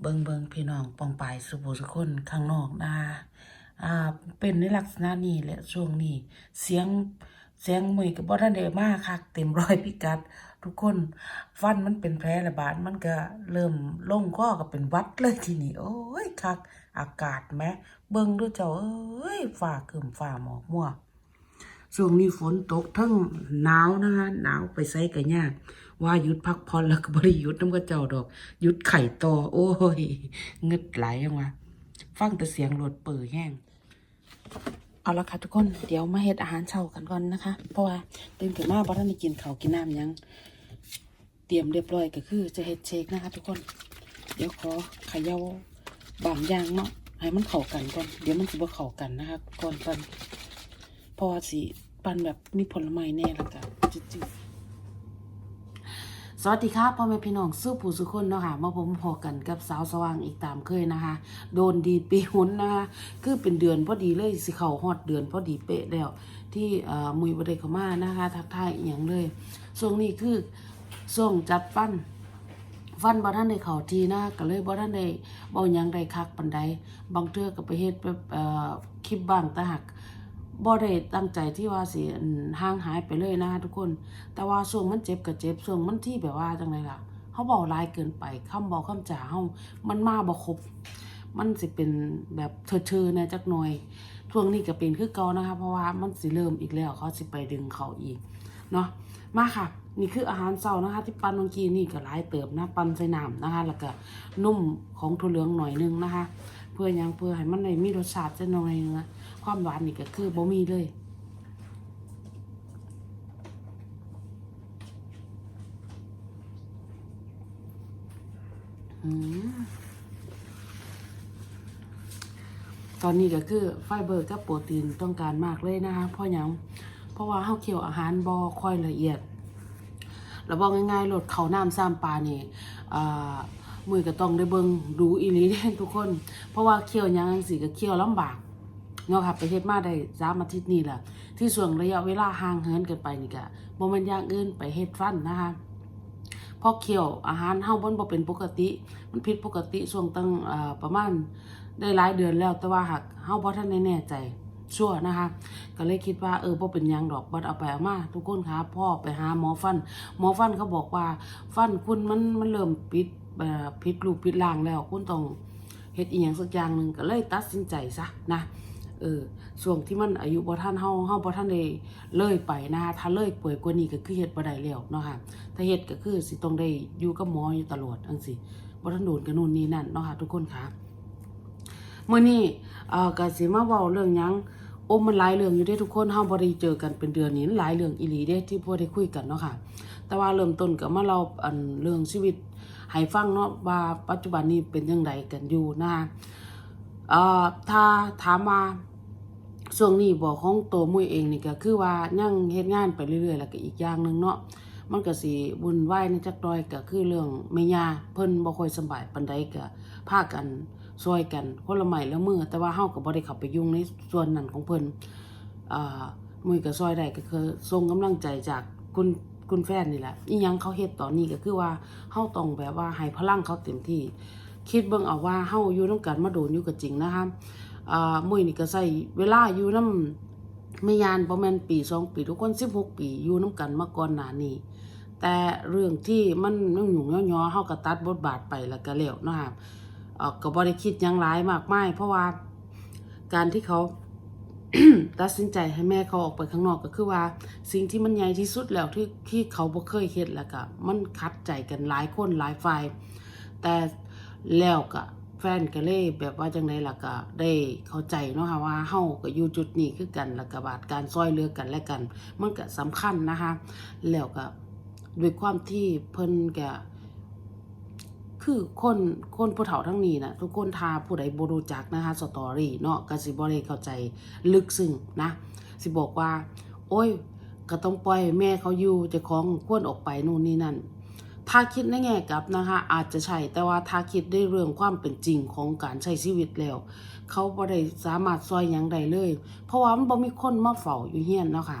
เบิงเบิงพี่น้องปองปายสุบุสคนข้างนอกนะอ่าเป็นในลักษณะนี้แหละช่วงนี้ เสียงเสียงมือกับบ่ทันได้มาคักเต็มร้อยพิกัด ทุกคนฟันมันเป็นแผลระบาดมันก็เริ่มลงข้อก็เป็นวัดเลยทีนี้โอ้ยคัก อากาศแหมเบิ่งดูเจ้าเอ้ยฟ้าครึ้มฟ้าหมอกมัวช่วงนี้ฝนตกทั้งหนาวนะคะหนาวไปไสกันยาก ว่ายุดพักผ่อนแล้วก็บริยุดน้ำก็เจ้าดอก ยุดไข่ต่อโอ้ยเงึดไหลยังวะฟังแต่เสียงรถเปิดแห้งเอาละค่ะทุกคนเดี๋ยวมาเฮ็ดอาหารเช้ากันก่อนนะคะ เพราะว่าตื่นขึ้นมาบ่ทันได้กินข้าวกินน้ำยังเตรียมเรียบร้อยก็คือจะเฮ็ดเชคนะคะ ทุกคน เดี๋ยวขอขย่าบางอย่างเนาะให้มันเข้ากันก่อนเดี๋ยวมันสิบ่เข้ากันนะคะก่อนปันเพราะว่าสิปันแบบมีผลไม้แน่และกันจืดๆ สวัสดีครับพ่อแม่พี่น้องสู้ผู้สุคนเนาะค่ะมาผมพอกันกับสาวสว่างอีกตามเคยนะคะ โดนดีปีหุนนะคะคือเป็นเดือนพอดีเลยสิเข้าฮอดเดือนพอดีเป๊ะแล้ว ที่มุยบไดเขามานะคะทักทายอย่างเลยช่วงนี้คือช่วงจัดปั้นฟันบ่ท่านได้เข้าทีนะก็เลยบ่ท่านได้เว้าหยังได้คักปานใดบางเทื่อก็ไปเฮ็ดแบบคลิปบ้างต่หัก บ่ได้ตั้งใจที่ว่าสิห่างหายไปเลยนะคะทุกคน แต่ว่าช่วงมันเจ็บก็เจ็บช่วงมันที่แบบว่าจังไดล่ะเฮาเว้าหลายเกินไปคำเว้าคำจาเฮามันมาบ่ครบ มันสิเป็นแบบเธอๆแหน่จักหน่อยช่วงนี้ก็เป็นคือเก่านะคะ เพราะว่ามันสิเริ่มอีกแล้วเขาสิไปดึงเขาอีกเนาะมาค่ะ นี่คืออาหารเช้านะคะ ที่ปันเมื่อกี้นี่ก็หลายเติบนะปันใส่น้ำนะคะ แล้วก็นุ่มของถั่วเหลืองหน่อยนึงนะคะ เพื่อยังเพื่อให้มันได้มีรสชาติจะหน่อยนึงนะ ความหวานนี่ก็คือบ่มีเลยตอนนี้ก็คือไฟเบอร์กับโปรตีนต้องการมากเลยนะคะเพราะหยังเพราะว่าเฮาเคี่ยวอาหารบ่ค่อยละเอียดแล้วบอกง่ายๆโหลดเขาน้ำซ้ำปลานี่อ่ามือก็ต้องได้เบิงดูอีลีเด้ทุกคน เพราะว่าเคี่ยวยังจังซี่ก็เคี่ยวลำบาก เนาะค่ะไปเฮ็ดมาได้สามอาทิตย์นี่แหละที่ส่วนระยะเวลาห่างเหินกันไปนี่ก็บ่ม่นอย่างอื่นไปเฮ็ดฟันนะคะพอเคี่ยวอาหารเฮาบ่บ่เป็นปกติ มันผิดปกติช่วงตั้งเอ่อประมาณได้หลายเดือนแล้วแต่ว่าหากเฮาบ่ทันได้แน่ใจชั่วนะคะ ก็เลยคิดว่าเออบ่เป็นหยังดอกบัดเอาไปเอามา ทุกคนคะพ่อไปหาหมอฟัน หมอฟันเขาบอกว่า ฟันคุณมันมันเริ่มปิดผิดรูปผิดร่างแล้วคุณต้องเฮ็ดอีหยังสักอย่างหนึงก็เลยตัดสินใจซะนะ เออช่วงที่มันอายุบ่ทันเฮาเฮาบ่ทันได้เลยไปนะคะถ้าเลยป่วยกว่านี้ก็คือเฮ็ดบ่ได้แล้วเนาะค่ะถ้าเฮ็ดก็คือสิต้องได้อยู่กับหมออยู่ตลอดจังซี่บ่ทันโดนกันนู่นนี่นั่นเนาะค่ะทุกคนค่ะมื้อนี้เอ่อก็สิมาเว้าเรื่องหยังโอ้มันหลายเรื่องอยู่เด้ทุกคนเฮาบ่ได้เจอกันเป็นเดือนนี้หลายเรื่องอีหลีเด้ที่บ่ได้คุยกันเนาะค่ะ แต่ว่าเริ่มต้นก็มาเล่าอันเรื่องชีวิตให้ฟังเนาะว่าปัจจุบันนี้เป็นจังไดกันอยู่นะคะเอ่อถ้าถามว่า ช่วงนี้บอกของตัวมุ้ยเองนี่ก็คือว่ายังเฮ็ดงานไปเรื่อยๆแล้วก็อีกอย่างหนึ่งเนาะมันก็สิวุ่นวายในจักหน่อยก็คือเรื่องแม่ย่าเพิ่นบ่ค่อยสบายปานใดก็พากันช่วยกันคนละไม้ละมือแต่ว่าเฮาก็บ่ได้เข้าไปยุ่งในส่วนนั้นของเพิ่นอ่ามุ้ยก็ช่วยได้ก็คือส่งกำลังใจจากคุณคุณแฟนนี่แหละอีหยังเขาเฮ็ดตอนนี้ก็คือว่าเฮาต้องแบบว่าให้พลังเขาเต็มที่ คิดเบิ่งเอาว่าเฮาอยู่นำกันมาโดนอยู่ก็จริงนะคะ อ่ามุ้ยนี่ก็ใส่เวลาอยู่น้ำไม่ยานประมาณปีสองปี ทุกคนสิบหกปีอยู่น้ำกันมาก่อนหน้านี้แต่เรื่องที่มันมันหยุ่งย่อๆเฮาก็ตัดบทบาทไปแล้วก็แล้วเนาะครับเอ่อก็บ่ได้คิดยังหลายมากมายเพราะว่าการที่เขาตัดสินใจให้แม่เขาออกไปข้างนอกก็คือว่า สิ่งที่มันใหญ่ที่สุดแล้วที่ที่เขาบ่เคยเฮ็ดแล้วก็มันคัดใจกันหลายคนหลายฝ่ายแต่แล้วก็ แฟนก็เลยแบบว่าจังไดล่ะก็ได้เข้าใจเนาะค่ะว่าเฮาก็อยู่จุดนี้คือกันแล้วก็บาดการซอยเลือกันและกัน มันก็สำคัญนะคะแล้วก็ด้วยความที่เพิ่นก็คือคนคนผู้เฒ่าทั้งนี้นะทุกคนทาผู้ใดบ่รู้จักนะคะสตอรี่เนาะก็สิบ่ได้เข้าใจลึกซึ้งนะสิบอกว่า โอ้ย ก็ต้องปล่อยแม่เขาอยู่จะของควรออกไปนู่นนี่นั่น ถ้าคิดในแง่กลับนะคะ อาจจะใช่แต่ว่าถ้าคิดได้เรื่องความเป็นจริงของการใช้ชีวิตแล้ว เขาบ่ได้สามารถซอยหยังใดเลย เพราะว่ามันบ่มีคนมาเฝ้าอยู่เฮียนเนาะค่ะ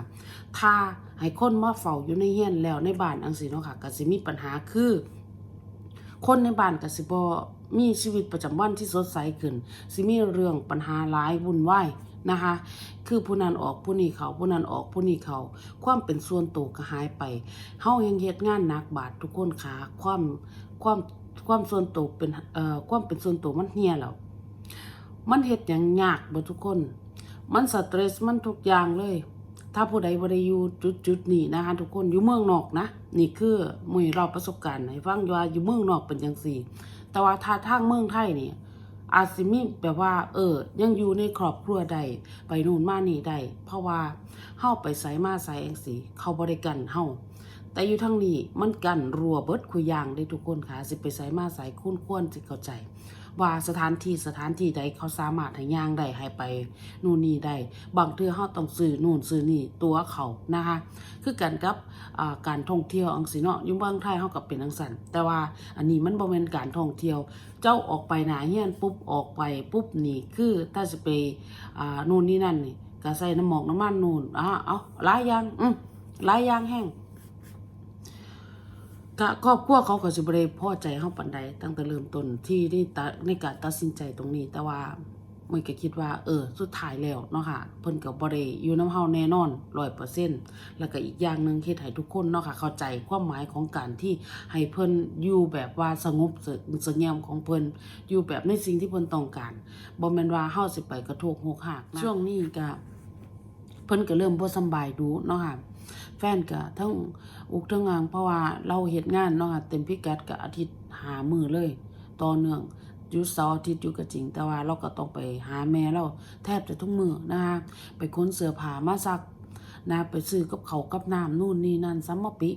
ถ้าให้คนมาเฝ้าอยู่ในเฮียนแล้วในบ้านอังสิเนาะค่ะก็สิมีปัญหาคือ คนในบ้านก็สิบ่มีชีวิตประจำวันที่สดใสขึ้นสิมีเรื่องปัญหาหลายวุ่นวาย นะคะ คือผู้นั้นออกผู้นี้เขาผู้นั้นออกผู้นี้เขา ความเป็นส่วนตัวก็หายไปเฮายังเฮ็ดงานหนักบาดทุกคนขาความความความส่วนตัวเป็นเอ่อความเป็นส่วนตัวมันเหี่ยแล้วมันเฮ็ดหยังยากบ่ทุกคน มันสเตรสมันทุกอย่างเลย ถ้าผู้ใดบ่ได้อยู่จุดจุดๆนี้นะคะทุกคนอยู่เมืองนอกนะนี่คือมวยเราประสบการณ์ให้ฟังว่าอยู่เมืองนอกเป็นจังซี่ แต่ว่าถ้าทางเมืองไทยนี่ อาจสิมีแบบว่า เออ ยังอยู่ในครอบครัวใดไปนู่นมานี่ใดเพราะว่าเฮาไปไสมาไสเองสิเขาบริกันเฮาแต่อยู่ทางนี้มันกันรัวเบิดคุยยางได้ทุกคนค่ะสิไปไสมาไสคุ้นควรสิเข้าใจ ว่าสถานที่สถานที่ใดเขาสามารถให้ย่างได้ให้ไปนู่นนี่ได้บางเทื่อเฮาต้องซื้อนู่นซื้อนี่ตัวเขานะคะคือกันกับการท่องเที่ยวอังสิเนาะอยู่เมืองไทยเฮาก็เป็นจังซั่นแต่ว่าอันนี้มันบ่แม่นการท่องเที่ยว เจ้าออกไปหนาเฮียนปุ๊บออกไปปุ๊บนี่คือถ้าจะไปอ่านู่นนี่นั่นนี่ก็ใส่น้ำหมอกน้ำมันนู่นอ่าเอาหลายอย่างอืมหลายอย่างแห้ง ก็ครอบครัวเขาก็สิบ่ได้พอใจเฮาปานใดตั้งแต่เริ่มต้นที่ได้ตัดในการตัดสินใจตรงนี้ แต่ว่ามันก็คิดว่า เออ สุดท้ายแล้วเนาะค่ะเพิ่นก็บ่ได้อยู่นำเฮาแน่นอน100%แล้วก็อีกอย่างหนึงเฮ็ดให้ทุกคนเนาะค่ะเข้าใจความหมายของการที่ให้เพิ่นอยู่แบบว่าสงบเสสงบของเพิ่นอยู่แบบในสิ่งที่เพิ่นต้องการบ่แม่นว่าเฮาสิไปกระโทกโหกหักนะช่วงนี้ก็เพิ่นก็เริ่มบ่สำบายดูเนาะค่ะ แฟนก็ทั้งอุกทั้งงางเพราะว่าเราเฮ็ดงานเนาะคะเต็มพิกัดก็อาทิตย์หามือเลย ต่อเนื่องยุดเสาร์อาทิตย์อยู่ก็จริง แต่ว่าเราก็ต้องไปหาแม่เราแทบจะทุกมือนะคะไปค้นเสื้อผ้ามาซักนะไปซื้อกับเขากับน้ำนู่นนี่นั่นซัมมะปิ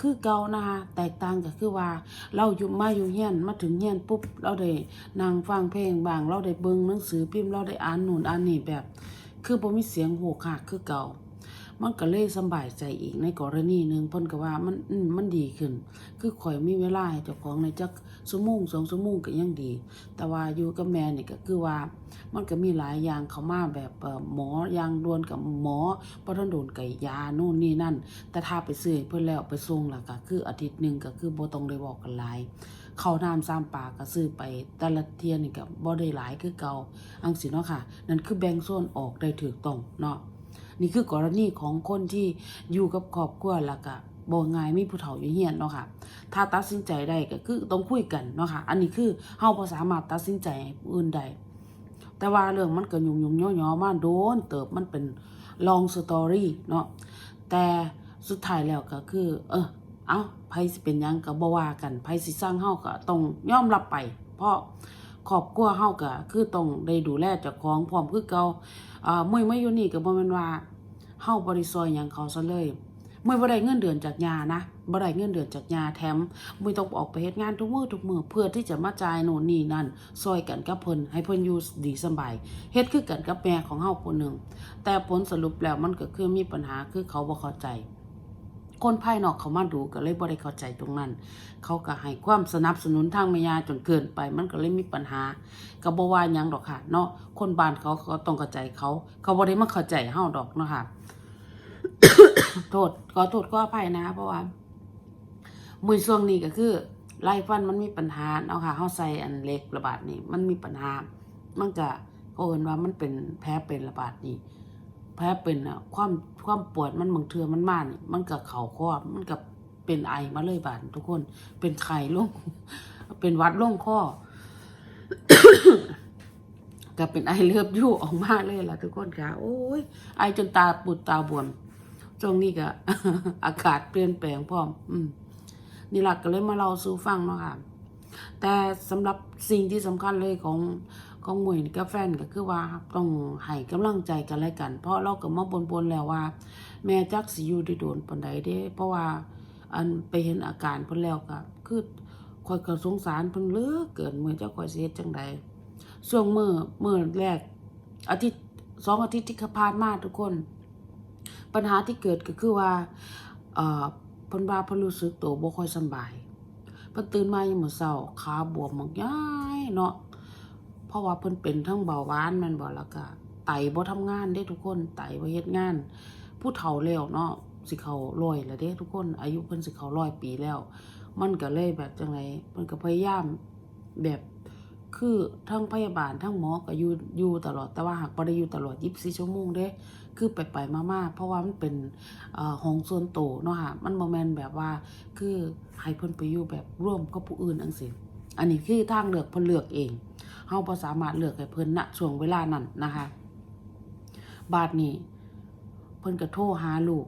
คือเก่านะคะแตกต่างก็คือว่า เราอยู่มาอยู่เฮียนมาถึงเฮียนปุ๊บ เราได้นั่งฟังเพลงบาง เราได้เบิ่งหนังสือพิมพ์เราได้อ่านนู่นอ่านนี่แบบ คือบ่มีเสียงโหกหักคือเก่า มันก็เลยสบายใจอีกในกรณีหนึ่งเพิ่นก็ว่ามันมันดีขึ้น คือข่อยมีเวลาเจ้าของในจักชั่งสองชั่งก็ยังดี แต่ว่าอยู่กับแม่นี่ก็คือว่า มันก็มีหลายอย่างเขามาแบบหมออย่างด่วนกับหมอบ่ทันโดนไก่ยาโน่นนี่นั่น แต่ถ้าไปซื้อเพิ่นแล้วไปส่งล้วก็คืออาทิตย์หนึ่งก็คือโบต้องได้บอกกันหลายข้าน้ำซ้ำปลาก็ซื้อไปแต่ละเทียนี่ก็บ่ได้หลายคือเก่าอังสิเนาะค่ะ นั่นคือแบ่งโซนออกได้ถูกต้องเนาะ นี่คือกรณีของคนที่อยู่กับครอบครัวแล้วก็บ่ง่ายมีผู้เฒ่าอยู่เฮียนเนาะค่ะ ถ้าตัดสินใจได้ก็คือต้องคุยกันเนาะค่ะ อันนี้คือเฮาบ่สามารถตัดสินใจอื่นได้แต่ว่าเรื่องมันก็ยุ่งๆย่อๆมาโดนเติบมันเป็น long story เนาะแต่สุดท้ายแล้วก็คือ เออ เอาไผสิเป็นยังก็บ่ว่ากันไผสิสร้างเฮาก็ต้องยอมรับไป เพราะ ครอบครัวเฮาก็คือต้องได้ดูแลเจ้าของพร้อมคือเก่าอ่ามื้อมาอยู่นี่ก็บ่แม่นว่าเฮาบ่ได้ซอยหยังเขาซะเลยมื้อบ่ได้เงินเดือนจากยานะบ่ได้เงินเดือนจากยาแถมมื้อต้องออกไปเฮ็ดงานทุกมื้อทุกมื้อเพื่อที่จะมาจ่ายโน่นนี่นั่นซอยกันกับเพิ่นให้เพิ่นอยู่ดีสบายเฮ็ดคือกันกับแม่ของเฮาผู้หนึงแต่ผลสรุปแล้วมันก็คือมีปัญหาคือเขาบ่เข้าใจ คนภายนอกเขามาดูก็เลยบ่ได้เข้าใจตรงนั้น เขาก็ให้ความสนับสนุนทางมียาจนเกินไป มันก็เลยมีปัญหาก็บ่ว่ายังดอกค่ะเนาะคนบ้านเขาก็ต้องเข้าใจเขา เขาบ่ได้มาเข้าใจเฮาดอกเนาะค่ะโทษขอโทษขออภัยนะ เพราะว่ามือช่วงนี้ก็คือไล่ฟันมันมีปัญหาเนาะค่ะเฮาใส่อันเล็กระบาดนี่มันมีปัญหา มันก็เขาเอิ้นว่ามันเป็นแผลเป็นระบาดนี่ แผลเป็นอะความความปวดมันบางเทือมันมานี่มันกับเข่าคอมันกับเป็นไอมาเลยบาดทุกคน เป็นไข้ลงเป็นวัดลงคอก็เป็นไอเลือบยู่ออกมาเลยล่ะทุกคนค่ะ โอ้ย ไอจนตาปูดตาบวมช่วงนี้ก็อากาศเปลี่ยนแปลงพร้อม อืมนี่หลักก็เลยมาเล่าสู่ฟังเนาะค่ะ แต่สำหรับสิ่งที่สำคัญเลยของของหมวยกับแฟนก็คือว่าต้องให้กำลังใจกันและกัน เพราะเราก็มาบนๆแล้วว่า แม่จักสิอยู่ได้โดนปานใดเด้เพราะว่าอันไปเห็นอาการเพิ่นแล้วก็คือคอยก็สงสารเพิ่นเลือเกินมื้อเจ้าคอยสิเฮ็ดจังใดช่วงมื้อมื้อแรกอาทิตย์สองอาทิตย์ที่ผ่านมาทุกคน ปัญหาที่เกิดก็คือว่าเอ่อเพิ่นว่าเพิ่นรู้สึกตัวบ่ค่อยสบาย เพิ่นตื่นมายังมื้อเช้าขาบวมมักย้ายเนาะเพราะว่าเพิ่นเป็นทั้งเบาหวานแม่นบ่แล้วก็ไตบ่ทำงานเด้ทุกคนไตบ่เฮ็ดงาน ผู้เฒ่าแล้วเนาะสิเขาร้อยแล้วเด้ทุกคน อายุเพิ่นสิเขาร้อยปีแล้ว มันก็เลยแบบจังไรมันก็พยายามแบบ คือทั้งพยาบาลทั้งหมอก็อยู่อยู่ตลอดแต่ว่าหากบ่ได้อยู่ตลอด24ชั่วโมงเด้คือไปไปๆมาๆเพราะว่ามันเป็นเอ่อห้องส่วนโตวเนาะค่ะมันบ่แม่นแบบว่าคือให้เพิ่นไปอยู่แบบร่วมกับผู้อื่นจังซี่อันนี้คือทางเลือกเพิ่นเลือกเองเฮาบ่สามารถเลือกให้เพิ่นณช่วงเวลานั้นนะคะ บาดนี้เพิ่นก็โทรหาลูก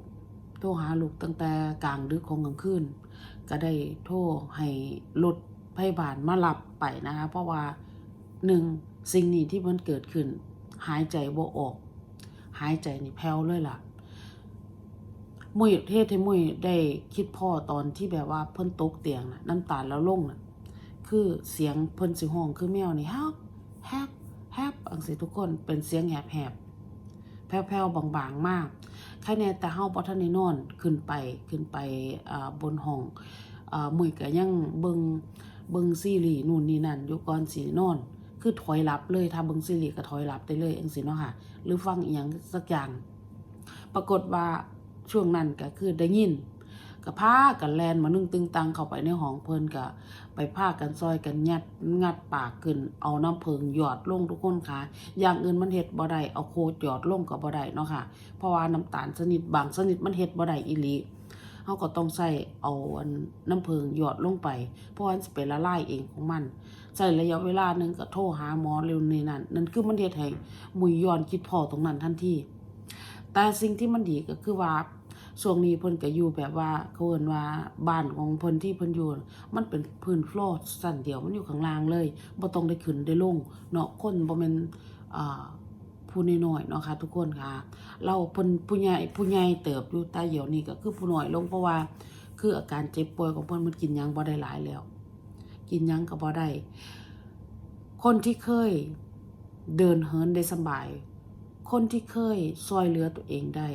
โทรหาลูกตั้งแต่กลางดึกของกลางคืนก็ได้โทรให้รถ พยาบาลมารับไปนะคะ เพราะว่าหนึ่งสิ่งนี้ที่มันเกิดขึ้น หายใจบ่ออก หายใจนี่แผ่วเลยล่ะมุยเทศที่มุยได้คิดพ่อตอนที่แบบว่าเพิ่นตกเตียงน่ะน้ำตาแล้วลงน่ะคือเสียงเพิ่นสิห้องคือแมวนี่แฮบแฮบแฮบอังสิทุกคนเป็นเสียงแหบแหบแผ่วๆบางๆมากแค่แน่แต่เฮาบ่ทันได้นอนขึ้นไปขึ้นไปอ่าบนห้องอ่ามุยก็ยังเบิง เบิงซีรีส์นู่นนี่นั่นยู่ก่อนสินอนคือถอยหลับเลยถ้าเบิงซีรีส์ก็ถอยหลับได้เลยจังซี่เนาะค่ะ หรือฟังอีหยังสักอย่าง ปรากฏว่าช่วงนั้นก็คือได้ยินก็พากันแลนมานึ่งตึงตังเข้าไปในห้องเพลินก็ไปพากันซอยกันยัดงัดปากขึ้น เอาน้ำเพิงหยอดลงทุกคนค่ะ อย่างอื่นมันเฮ็ดบ่ได้เอาโคหยอดลงก็บ่ได้เนาะค่ะ เพราะว่าน้ำตาลชนิดบางชนิดมันเฮ็ดบ่ได้อีหลี เฮาก็ต้องใส่เอาอันน้ำเพิงหยอดลงไป เพราะว่ามันสิไปละลายเองของมันใช้ระยะเวลาหนึ่งก็โทรหาหมอเร็วในนั่นนั่นคือมันเฮ็ดให้มุยย้อนคิดพอตรงนั้นทันทีแต่สิ่งที่มันดีก็คือว่าช่วงนี้เพิ่นก็อยู่แบบว่าเขาเอิ้นว่าบ้านของเพิ่นที่เพิ่นอยู่มันเป็นพื้นฟลอร์สั้นเดียวมันอยู่ข้างล่างเลยบ่ต้องได้ขึ้นได้ลงเนาะคนบ่แม่นอ่า ผู้น้อยๆเนาะค่ะทุกคนค่ะ เราเพิ่นผู้ใหญ่ผู้ใหญ่เติบอยู่ต่เดี๋ยวนี้ก็คือผู้น้อยลงเพราะว่า คืออาการเจ็บป่วยของเพิ่นมันกินยังบ่ได้หลายแล้ว กินยังก็บ่ได้คนที่เคยเดินเหินได้สบาย คนที่เคยซอยเหลือตัวเองได้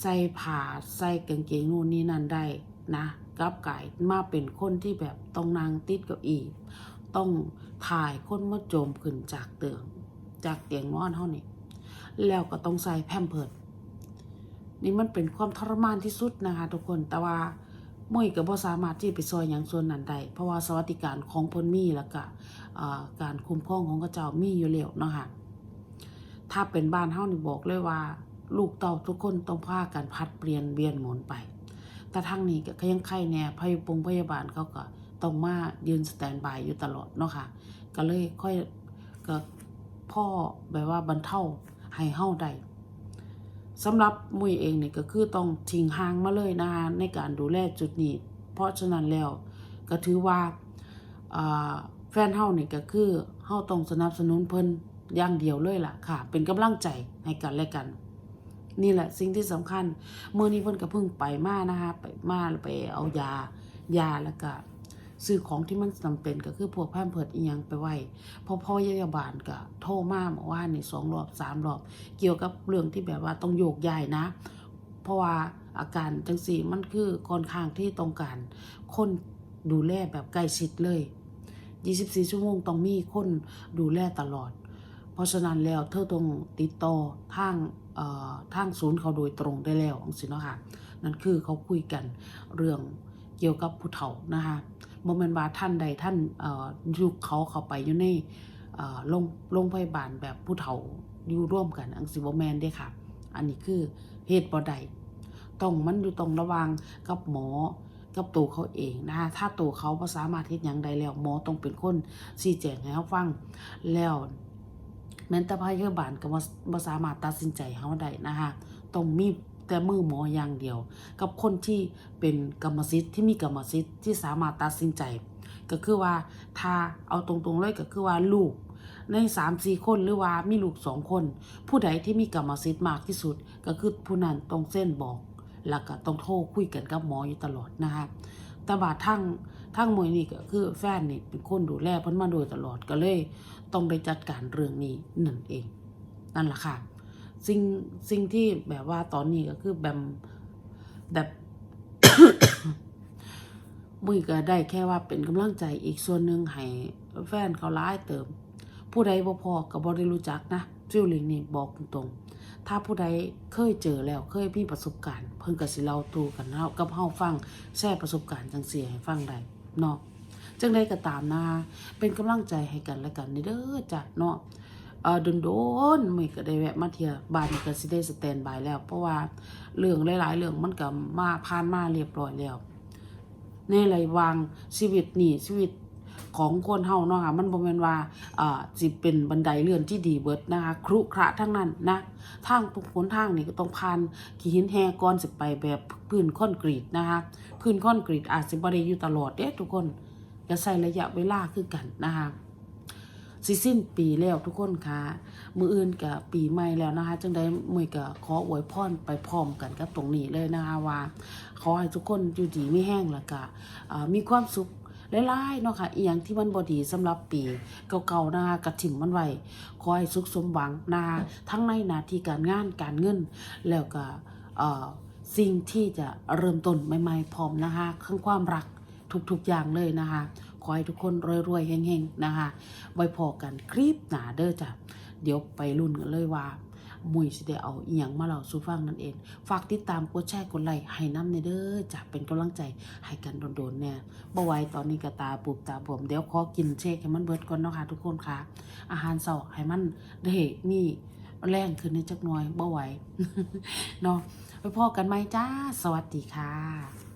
ใส่ผ้าใส่กางเกงนู่นนี่นั่นได้นะกลับกายมาเป็นคนที่แบบต้องนางติดเก้าอี้ต้องถ่ายคนมาโจมขึ้นจากเตียง จากเตียงนอนเท่านี้แล้วก็ต้องใส่แพมเพิร์ดนี่มันเป็นความทรมานที่สุดนะคะ ทุกคนแต่ว่ามุ้ยก็บ่สามารถที่ไปซอยอย่างส่วนนั้นได้เพราะว่าสวัสดิการของพนมีแล้วก็การคุ้มครองของกระเจ้ามีอยู่แล้วเนาะค่ะถ้าเป็นบ้านเฮานี่บอกเลยว่า ลูกเต่าทุกคนต้องพากันพัดเปลี่ยนเวียนหมุนไป แต่ทางนี้ก็ยังไข้แน่พยาบงพยาบาลเขาก็ต้องมายืนสแตนบายอยู่ตลอดเนาะค่ะก็เลยค่อยก็ พ่อแบบว่าบรรเทาให้เฮาได้สำหรับมุยเองเนี่ยก็คือต้องทิ้งห่างมาเลยนะคะในการดูแลจุดนี้ เพราะฉะนั้นแล้วก็ถือว่าแฟนเฮาเนี่ยก็คือเฮาต้องสนับสนุนเพิ่นอย่างเดียวเลยล่ะค่ะ เป็นกำลังใจให้กันและกัน นี่แหละสิ่งที่สำคัญเมื่อนี้เพิ่นก็เพิ่งไปมานะคะไปมาไปเอายายาแล้วก็ ซื้อของที่มันจำเป็นก็คือพวกแพมเพิดอีหยังไปไว้พอพ่อยายาบาลก็โทรมาเมื่านนี่สองรอบสามรอบ เกี่ยวกับเรื่องที่แบบว่าต้องโยกย้ายนะ เพราะว่าอาการจังสี่มันคือค่อนข้างที่ต้องการคนดูแลแบบใกล้ชิดเลย 24 ชั่วโมงต้องมีคนดูแลตลอด เพราะฉะนั้นแล้วเธอต้องติดต่อทางทางศูนย์เขาโดยตรงได้แล้วจังซี่เนะคะนั่นคือเขาคุยกันเรื่องเกี่ยวกับผู้เฒ่านะคะ บ่แม่นว่าท่านใดท่านเอ่อยุคเขาเข้าไปอยู่ในเอ่อโรงโรงพยาบาลแบบผู้เฒ่าอยู่ร่วมกันอังสิบ่แม่นเด้ค่ะ อันนี้คือเหตุบ่ใดต้องมันอยู่ตรงระว่างกับหมอกับตัวเขาเองนะคะถ้าตัวเขาบ่สามารถเฮ็ดหยังได้แล้วหมอต้องเป็นคนชี้แจงให้เขาฟังแล้วแม้แต่พยาบาลก็บ่บ่สามารถตัดสินใจเฮาได้นะคะต้องมี แต่มือหมออย่างเดียว กับคนที่เป็นกรรมสิทธิ์ที่มีกรรมสิทธิ์ที่สามารถตัดสินใจ ก็คือว่าถ้าเอาตรงๆเลยก็คือว่าลูกในสามสี่คนหรือว่ามีลูกสองคน ผู้ใดที่มีกรรมสิทธิ์มากที่สุด ก็คือผู้นั้นต้องเส้นบอก แล้วก็ต้องโทรคุยกันกับหมออยู่ตลอดนะคะแต่ว่าทั้งทั้งมวยนี่ก็คือแฟนนี่เป็นคนดูแลพิ่นมาโดยตลอดก็เลย ต้องได้จัดการเรื่องนี้นั่นเอง นั่นแหละค่ะ สิ่งสิ่งที่แบบว่าตอนนี้ก็คือแบบแบบ มุ้ยก็ได้แค่ว่าเป็นกำลังใจอีกส่วนหนึ่งให้แฟนเขาร้ายเติม ผู้ใดบ่พอก็บ่ได้รู้จักนะฟิลลิ่งนี่บอกตรงๆถ้าผู้ใดเคยเจอแล้วเคยมีประสบการณ์ เพิ่นก็สิเล่าตูกันเฮากับเฮาฟังแชร์ประสบการณ์จังซี่ให้ฟังได้เนาะจังได้ก็ตามนะเป็นกำลังใจให้กันและกันนี่เด้อจ้ะเนาะ เอ่อโดนมือก็ได้แวะมาเที่ยบ้านนี่ก็สิได้สแตนบายแล้ว เพราะว่าเรื่องหลาย ๆ เรื่องมันก็มาผ่านมาเรียบร้อยแล้วในไรวางชีวิตนี่ชีวิตของคนเฮาเนาะค่ะมันบ่แม่นว่าอ่าสิเป็นบันไดเลื่อนที่ดีเบิดนะคะครุขระทั้งนั้นนะทางทุกหนทางนี่ก็ต้องผ่านขี้หินแฮก่อนสิไปแบบพื้นคอนกรีตนะคะพื้นคอนกรีตอาจสิบ่ได้อยู่ตลอดเด้ทุกคนก็ใช้ระยะเวลาคือกันนะคะ สิสิ้นปีแล้วทุกคนค่ะมืออื่นกับปีใหม่แล้วนะคะจังได้มือก็ขออวยพรไปพร้อมกันกับตรงนี้เลยนะคะว่าขอให้ทุกคนอยู่ดีไม่แห้งแล้วก็มีความสุขหลายๆเนาะค่ะอีหยังที่มันบ่ดีสำหรับปีเก่าๆนะคะกระถิ่มมันไว้ขอให้สุขสมหวังนะคะทั้งในหน้าที่การงานการเงิน แล้วก็สิ่งที่จะเริ่มต้นใหม่ๆพร้อมนะคะทั้งความรักทุกๆอย่างเลยนะคะ ขอให้ทุกคนรวยๆเฮงๆนะคะไว้พอกันคลิปหนาเด้อจ้ะเดี๋ยวไปรุ่นกันเลยว่ามุยสิได้เอาอียงมาเล่าสู่ฟังนั่นเอง ฝากติดตามกดแชร์กดไลค์ให้น้ำในเด้อจ้ะเป็นกำลังใจให้กันโดนๆแน่บ่ไหวตอนนี้ก็ตาปูบตาบวมเดี๋ยวขอกินเชคให้มันเบิดก่อนเนาะค่ะทุกคนค่ะ อาหารเช้าให้มันได้มีแรงขึ้นในจักน่อยบ่ไหวเนาะไปพอกันไหมจ้า สวัสดีค่ะ